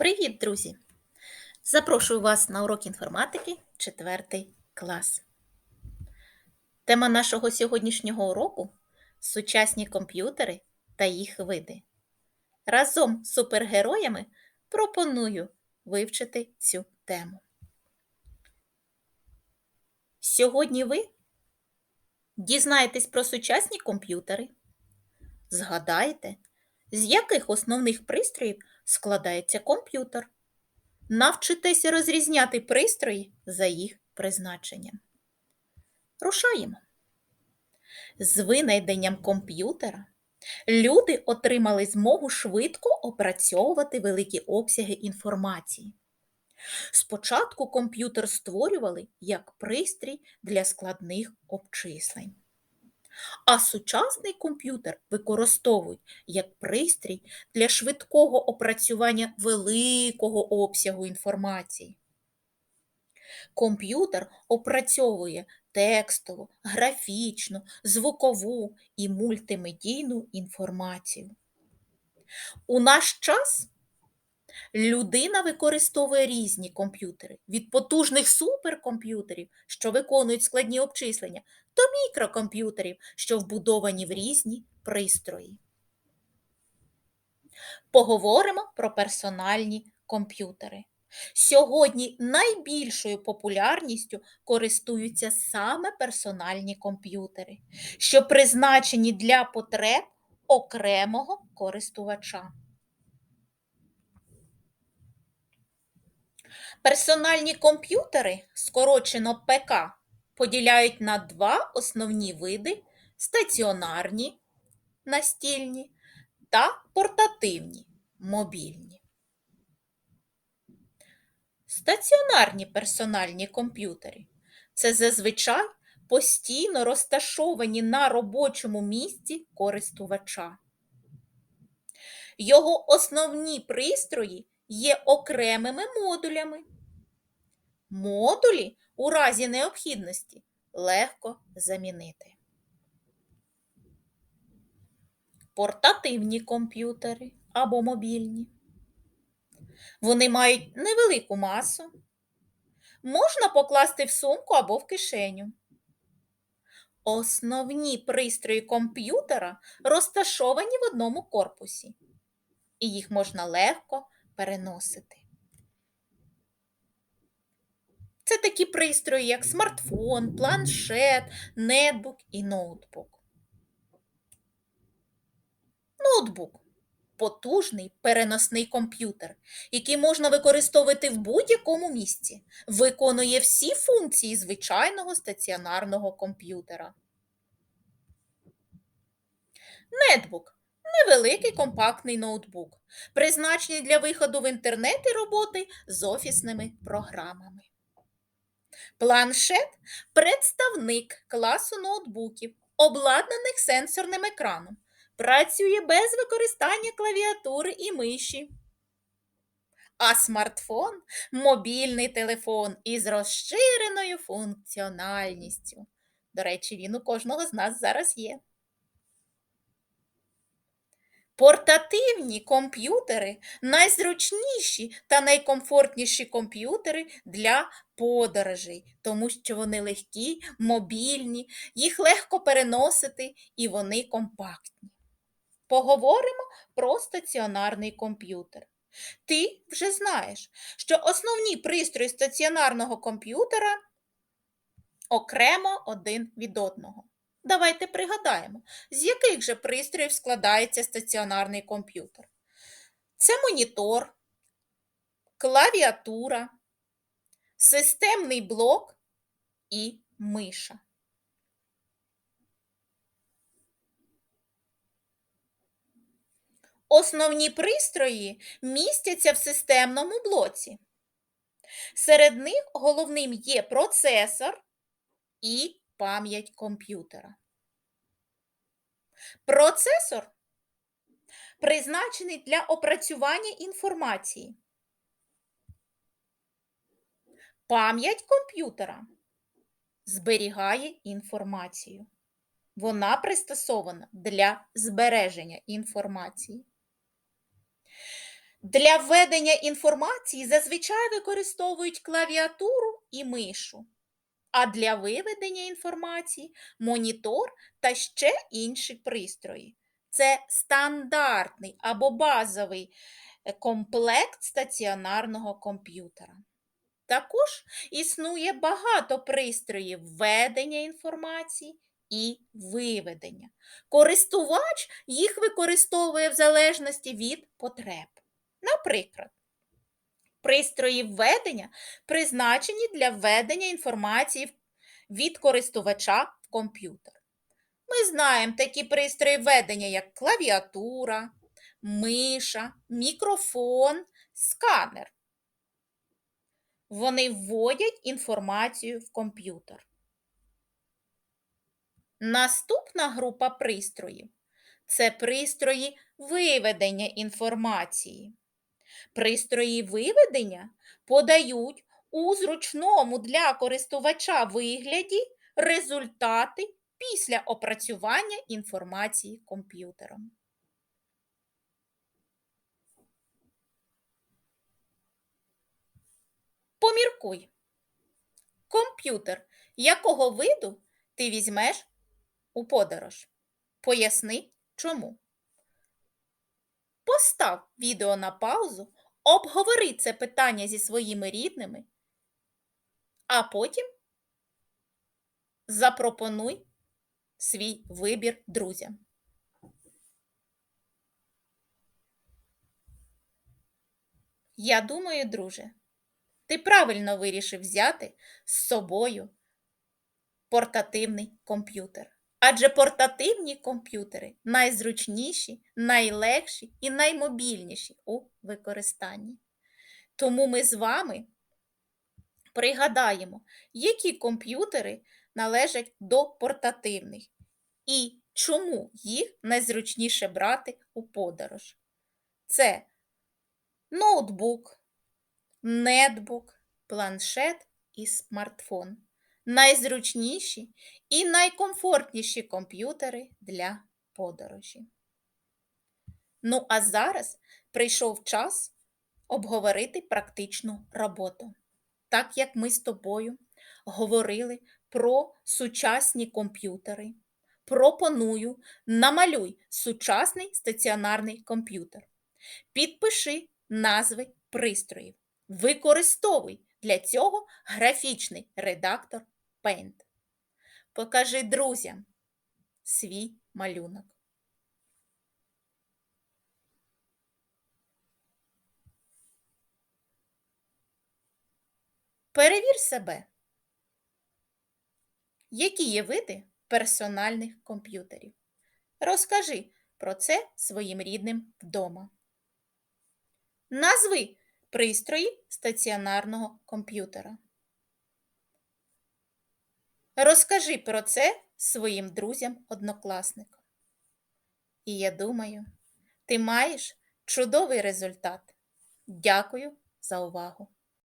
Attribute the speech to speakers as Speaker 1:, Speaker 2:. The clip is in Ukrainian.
Speaker 1: Привіт, друзі! Запрошую вас на урок інформатики 4 клас. Тема нашого сьогоднішнього уроку сучасні комп'ютери та їх види. Разом з супергероями пропоную вивчити цю тему. Сьогодні ви дізнаєтесь про сучасні комп'ютери, згадаєте, з яких основних пристроїв складається комп'ютер. Навчитеся розрізняти пристрої за їх призначенням. Рушаємо. З винайденням комп'ютера люди отримали змогу швидко опрацьовувати великі обсяги інформації. Спочатку комп'ютер створювали як пристрій для складних обчислень. А сучасний комп'ютер використовують як пристрій для швидкого опрацювання великого обсягу інформації. Комп'ютер опрацьовує текстову, графічну, звукову і мультимедійну інформацію. У наш час людина використовує різні комп'ютери від потужних суперкомп'ютерів, що виконують складні обчислення, до мікрокомп'ютерів, що вбудовані в різні пристрої. Поговоримо про персональні комп'ютери. Сьогодні найбільшою популярністю користуються саме персональні комп'ютери, що призначені для потреб окремого користувача. Персональні комп'ютери, скорочено ПК, поділяють на два основні види стаціонарні настільні та портативні мобільні. Стаціонарні персональні комп'ютери це зазвичай постійно розташовані на робочому місці користувача. Його основні пристрої є окремими модулями. Модулі у разі необхідності легко замінити. Портативні комп'ютери або мобільні. Вони мають невелику масу. Можна покласти в сумку або в кишеню. Основні пристрої комп'ютера розташовані в одному корпусі, і їх можна легко переносити. Це такі пристрої, як смартфон, планшет, нетбук і ноутбук. Ноутбук потужний переносний комп'ютер, який можна використовувати в будь-якому місці, виконує всі функції звичайного стаціонарного комп'ютера. Нетбук невеликий компактний ноутбук, призначений для виходу в інтернет і роботи з офісними програмами. Планшет представник класу ноутбуків, обладнаних сенсорним екраном. Працює без використання клавіатури і миші. А смартфон мобільний телефон із розширеною функціональністю. До речі, він у кожного з нас зараз є. Портативні комп'ютери найзручніші та найкомфортніші комп'ютери для подорожей, тому що вони легкі, мобільні, їх легко переносити і вони компактні. Поговоримо про стаціонарний комп'ютер. Ти вже знаєш, що основні пристрої стаціонарного комп'ютера окремо один від одного. Давайте пригадаємо, з яких же пристроїв складається стаціонарний комп'ютер. Це монітор, клавіатура, системний блок і миша. Основні пристрої містяться в системному блоці. Серед них головним є процесор і пам'ять комп'ютера. Процесор призначений для опрацювання інформації. Пам'ять комп'ютера зберігає інформацію. Вона пристосована для збереження інформації. Для введення інформації зазвичай використовують клавіатуру і мишу, а для виведення інформації монітор та ще інші пристрої. Це стандартний або базовий е, комплект стаціонарного комп'ютера. Також існує багато пристроїв введення інформації і виведення. Користувач їх використовує в залежності від потреб. Наприклад, пристрої введення призначені для введення інформації від користувача в комп'ютер. Ми знаємо такі пристрої введення, як клавіатура, миша, мікрофон, сканер. Вони вводять інформацію в комп'ютер. Наступна група пристроїв це пристрої виведення інформації. Пристрої виведення подають у зручному для користувача вигляді результати після опрацювання інформації комп'ютером. Поміркуй. Комп'ютер якого виду ти візьмеш у подорож? Поясни чому. Постав відео на паузу, обговори це питання зі своїми рідними, а потім запропонуй свій вибір друзям. Я думаю, друже, ти правильно вирішив взяти з собою портативний комп'ютер. Адже портативні комп'ютери найзручніші, найлегші і наймобільніші у використанні. Тому ми з вами пригадаємо, які комп'ютери належать до портативних і чому їх найзручніше брати у подорож. Це ноутбук, нетбук, планшет і смартфон. Найзручніші і найкомфортніші комп'ютери для подорожі. Ну, а зараз прийшов час обговорити практичну роботу. Так як ми з тобою говорили про сучасні комп'ютери, пропоную намалюй сучасний стаціонарний комп'ютер. Підпиши назви пристроїв. Використовуй для цього графічний редактор Paint. Покажи друзям свій малюнок. Перевір себе. Які є види персональних комп'ютерів? Розкажи про це своїм рідним вдома. Назви пристрої стаціонарного комп'ютера. Розкажи про це своїм друзям-однокласникам. І я думаю, ти маєш чудовий результат. Дякую за увагу!